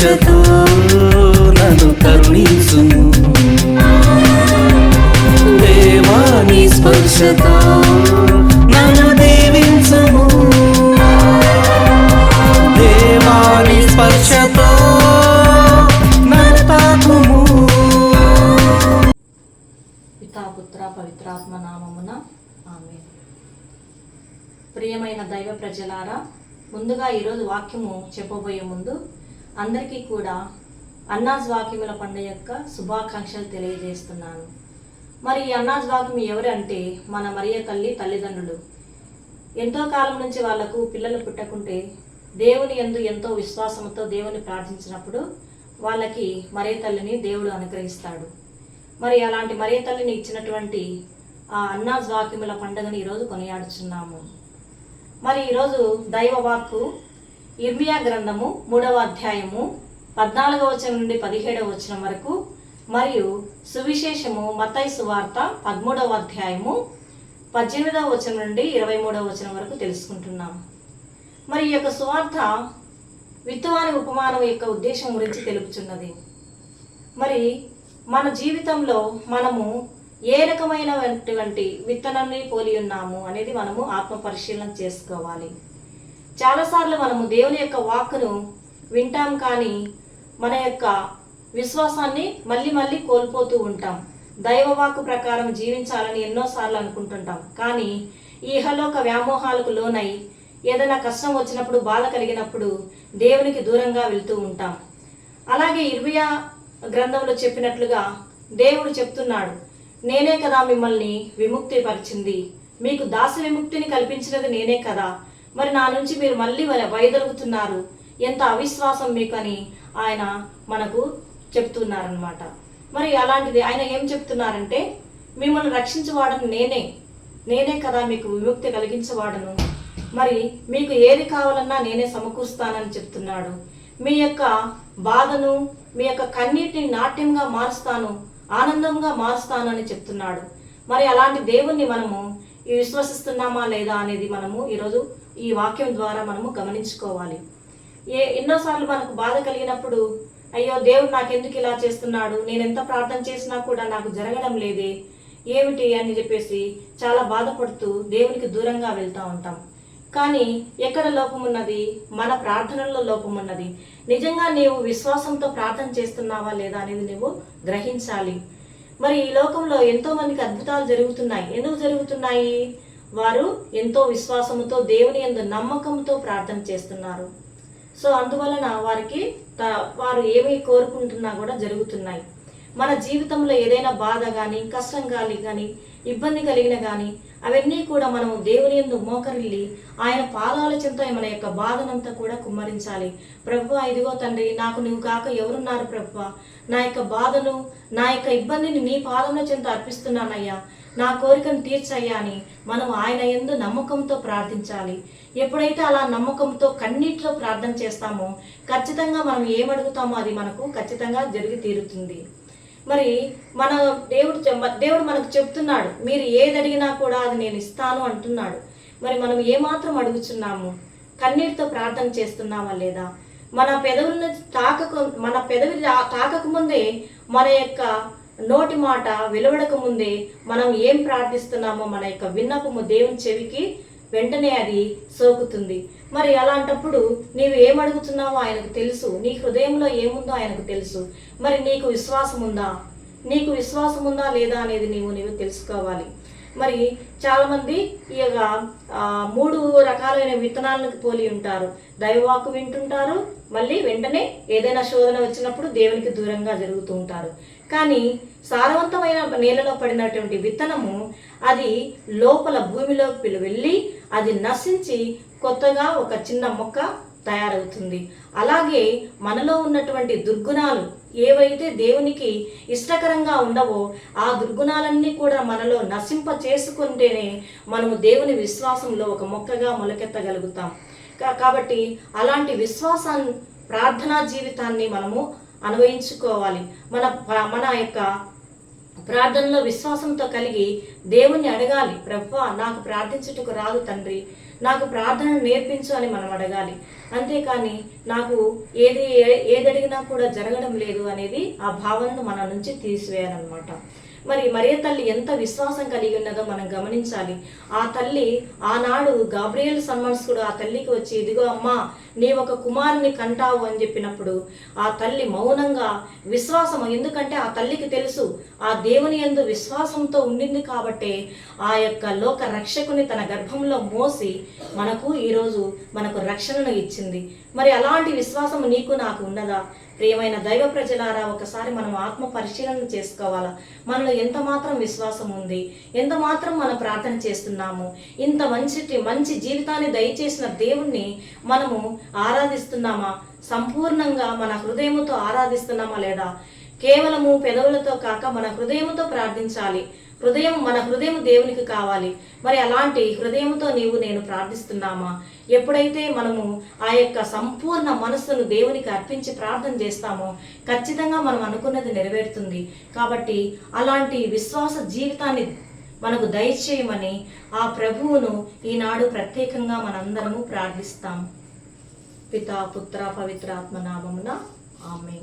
స్పర్శతో నన్ను కరుణించుము. దేవాని స్పర్శతో నన్ను దీవించుము. దేవాని స్పర్శతో నన్ను తాకుము. పితా పుత్ర పవిత్రాత్మ నామమున ఆమె ప్రియమైన దైవ ప్రజలారా ముందుగా ఈరోజు వాక్యము చెప్పబోయే ముందు అందరికీ కూడా అన్నాజ్ వాక్యముల పండుగ యొక్క శుభాకాంక్షలు తెలియజేస్తున్నాను. మరి ఈ అన్నాజ్ వాక్యం ఎవరు అంటే మన మరియ తల్లి తల్లిదండ్రులు. ఎంతో కాలం నుంచి వాళ్ళకు పిల్లలు పుట్టకుంటే దేవుని ఎందు ఎంతో విశ్వాసంతో దేవుని ప్రార్థించినప్పుడు వాళ్ళకి మరే తల్లిని దేవుడు అనుగ్రహిస్తాడు. మరి అలాంటి మరే తల్లిని ఇచ్చినటువంటి ఆ అన్నాజ్ వాక్యముల పండుగను ఈరోజు కొనియాడుచున్నాము. మరి ఈరోజు దైవ వాక్కు ఇర్మియా గ్రంథము మూడవ అధ్యాయము పద్నాలుగవ వచనం నుండి పదిహేడవ వచనం వరకు మరియు సువిశేషము మతై సువార్త పదమూడవ అధ్యాయము పద్దెనిమిదవ వచనం నుండి ఇరవై మూడవ వచనం వరకు తెలుసుకుంటున్నాం. మరి ఈ యొక్క సువార్త విత్తువాని ఉపమానం యొక్క ఉద్దేశం గురించి తెలుపుచున్నది. మరి మన జీవితంలో మనము ఏ రకమైనటువంటి విత్తనాన్ని పోలి ఉన్నాము అనేది మనము ఆత్మ పరిశీలన చేసుకోవాలి. చాలాసార్లు మనము దేవుని యొక్క వాక్కును వింటాం కానీ మన యొక్క విశ్వాసాన్ని మళ్ళీ మళ్ళీ కోల్పోతూ ఉంటాం. దైవ వాక్కు ప్రకారం జీవించాలని ఎన్నోసార్లు అనుకుంటుంటాం. కానీ ఈ వ్యామోహాలకు లోనై ఏదైనా కష్టం వచ్చినప్పుడు బాధ కలిగినప్పుడు దేవునికి దూరంగా వెళ్తూ ఉంటాం. అలాగే ఇర్వియా గ్రంథంలో చెప్పినట్లుగా దేవుడు చెప్తున్నాడు నేనే కదా మిమ్మల్ని విముక్తి పరిచింది మీకు దాస విముక్తిని కల్పించినది నేనే కదా. మరి నా నుంచి మీరు మళ్ళీ వ- వైదొలుగుతున్నారు ఎంత అవిశ్వాసం మీకు అని ఆయన మనకు చెప్తున్నారనమాట మరి అలాంటిది ఆయన ఏం చెప్తున్నారంటే మిమ్మల్ని రక్షించేవాడను నేనే. నేనే కదా మీకు విముక్తి కలిగించేవాడను. మరి మీకు ఏది కావాలన్నా నేనే సమకూరుస్తానని చెప్తున్నాడు. మీ యొక్క బాధను మీ యొక్క కన్నీటిని నాట్యంగా మారుస్తాను ఆనందంగా మారుస్తాను అని చెప్తున్నాడు. మరి అలాంటి దేవుణ్ణి మనము విశ్వసిస్తున్నామా లేదా అనేది మనము ఈరోజు ఈ వాక్యం ద్వారా మనము గమనించుకోవాలి. ఏ ఎన్నోసార్లు మనకు బాధ కలిగినప్పుడు అయ్యో దేవుడు నాకెందుకు ఇలా చేస్తున్నాడు? నేను ఎంత ప్రార్థన చేసినా కూడా నాకు జరగడం లేదే. ఏమిటి అని చెప్పేసి చాలా బాధపడుతూ దేవునికి దూరంగా వెళ్తూ ఉంటాం. కానీ ఎక్కడ లోపం ఉన్నది? మన ప్రార్థనల్లో లోపం ఉన్నది. నిజంగా నీవు విశ్వాసంతో ప్రార్థన చేస్తున్నావా లేదా అనేది నువ్వు గ్రహించాలి. మరి ఈ లోకంలో ఎంతో మందికి అద్భుతాలు జరుగుతున్నాయి. ఎందుకు జరుగుతున్నాయి? వారు ఎంతో విశ్వాసముతో దేవుని ఎందు నమ్మకంతో ప్రార్థన చేస్తున్నారు. సో అందువలన వారికి త- వారు ఏమి కోరుకుంటున్నా కూడా జరుగుతున్నాయి. మన జీవితంలో ఏదైనా బాధ కానీ కష్టం కానీ కానీ ఇబ్బంది కలిగిన కానీ అవన్నీ కూడా మనము దేవుని ఎందు మోకరిల్లి ఆయన పాదాల చెంత మన యొక్క బాధనంతా కూడా కుమ్మరించాలి. ప్రభు ఇదిగో తండ్రి నాకు నువ్వు కాక ఎవరున్నారు ప్రభు? నా యొక్క బాధను నా యొక్క ఇబ్బందిని నీ పాదముల చెంత అర్పిస్తున్నానయ్యా. నా కోరికను తీర్చయ్యా అని మనం ఆయన ఎందు నమ్మకంతో ప్రార్థించాలి. ఎప్పుడైతే అలా నమ్మకంతో కన్నీటిలో ప్రార్థన చేస్తామో ఖచ్చితంగా మనం ఏమడుగుతామో అది మనకు ఖచ్చితంగా జరిగి తీరుతుంది. మరి మన దేవుడు దేవుడు మనకు చెప్తున్నాడు మీరు ఏది అడిగినా కూడా అది నేను ఇస్తాను అంటున్నాడు. మరి మనం ఏమాత్రం అడుగుచున్నాము? కన్నీటితో ప్రార్థన చేస్తున్నామా లేదా? మన పెదవులను తాకకు మన పెదవి తా- తాకకముందే మన యొక్క నోటి మాట వెలువడక ముందే మనం ఏం ప్రార్థిస్తున్నామో మన యొక్క విన్నపము దేవుని చెవికి వెంటనే అది సోకుతుంది. మరి అలాంటప్పుడు నీవు ఏమడుగుతున్నావో ఆయనకు తెలుసు. నీ హృదయంలో ఏముందో ఆయనకు తెలుసు. మరి నీకు విశ్వాసం ఉందా? నీకు విశ్వాసం ఉందా లేదా అనేది నీవు నీవు తెలుసుకోవాలి. మరి చాలామంది ఈ యొక్క మూడు రకాలైన విత్తనాలను పోలి ఉంటారు. దైవవాకు వింటుంటారు. మళ్ళీ వెంటనే ఏదైనా శోధన వచ్చినప్పుడు దేవునికి దూరంగా జరుగుతూ ఉంటారు. కానీ సారవంతమైన నేలలో పడినటువంటి విత్తనము అది లోపల భూమిలోకి వెళ్ళి అది నశించి కొత్తగా ఒక చిన్న మొక్క తయారవుతుంది. అలాగే మనలో ఉన్నటువంటి దుర్గుణాలు ఏవైతే దేవునికి ఇష్టకరంగా ఉండవో ఆ దుర్గుణాలన్నీ కూడా మనలో నశింప చేసుకుంటేనే మనము దేవుని విశ్వాసంలో ఒక మొక్కగా మొలకెత్తగలుగుతాం. కా- కాబట్టి అలాంటి విశ్వాసాన్ని ప్రార్థనా జీవితాన్ని మనము అనుభవించుకోవాలి. మన మన యొక్క ప్రార్థనలో విశ్వాసంతో కలిగి దేవుణ్ణి అడగాలి. ప్రభా నాకు ప్రార్థించుటకు రాదు తండ్రి. నాకు ప్రార్థన నేర్పించు అని మనం అడగాలి. అంతేకాని నాకు ఏది ఏ- ఏది అడిగినా కూడా జరగడం లేదు అనేది ఆ భావనను మన నుంచి తీసివేయాలన్నమాట. మరి మరియ తల్లి ఎంత విశ్వాసం కలిగి ఉన్నదో మనం గమనించాలి. ఆ తల్లి ఆనాడు గాబ్రియల్ సన్మన్స్కుడు ఆ తల్లికి వచ్చి ఇదిగో అమ్మా నీ ఒక కుమారుని కంటావు అని చెప్పినప్పుడు ఆ తల్లి మౌనంగా విశ్వాసం ఎందుకంటే ఆ తల్లికి తెలుసు ఆ దేవుని యందు విశ్వాసంతో ఉండింది కాబట్టే ఆ యొక్క లోక రక్షకుని తన గర్భంలో మోసి మనకు ఈరోజు మనకు రక్షణను ఇచ్చింది. మరి అలాంటి విశ్వాసం నీకు నాకు ఉన్నదా? ప్రియమైన దైవ ప్రజలారా ఒకసారి మనం ఆత్మ పరిశీలన చేసుకోవాలా? మనలో ఎంత మాత్రం విశ్వాసం ఉంది? ఎంత మాత్రం మనం ప్రార్థన చేస్తున్నాము? ఇంత మంచి మంచి జీవితాన్ని దయచేసిన దేవుణ్ణి మనము ఆరాధిస్తున్నామా? సంపూర్ణంగా మన హృదయముతో ఆరాధిస్తున్నామా లేదా? కేవలము పెదవులతో కాక మన హృదయముతో ప్రార్థించాలి. హృదయం మన హృదయం దేవునికి కావాలి. మరి అలాంటి హృదయంతో నీవు నేను ప్రార్థిస్తున్నామా? ఎప్పుడైతే మనము ఆ యొక్క సంపూర్ణ మనస్సును దేవునికి అర్పించి ప్రార్థన చేస్తామో ఖచ్చితంగా మనం అనుకున్నది నెరవేరుతుంది. కాబట్టి అలాంటి విశ్వాస జీవితాన్ని మనకు దయచేయమని ఆ ప్రభువును ఈనాడు ప్రత్యేకంగా మనందరము ప్రార్థిస్తాం. పితా పుత్ర పవిత్రాత్మ నామమున ఆమె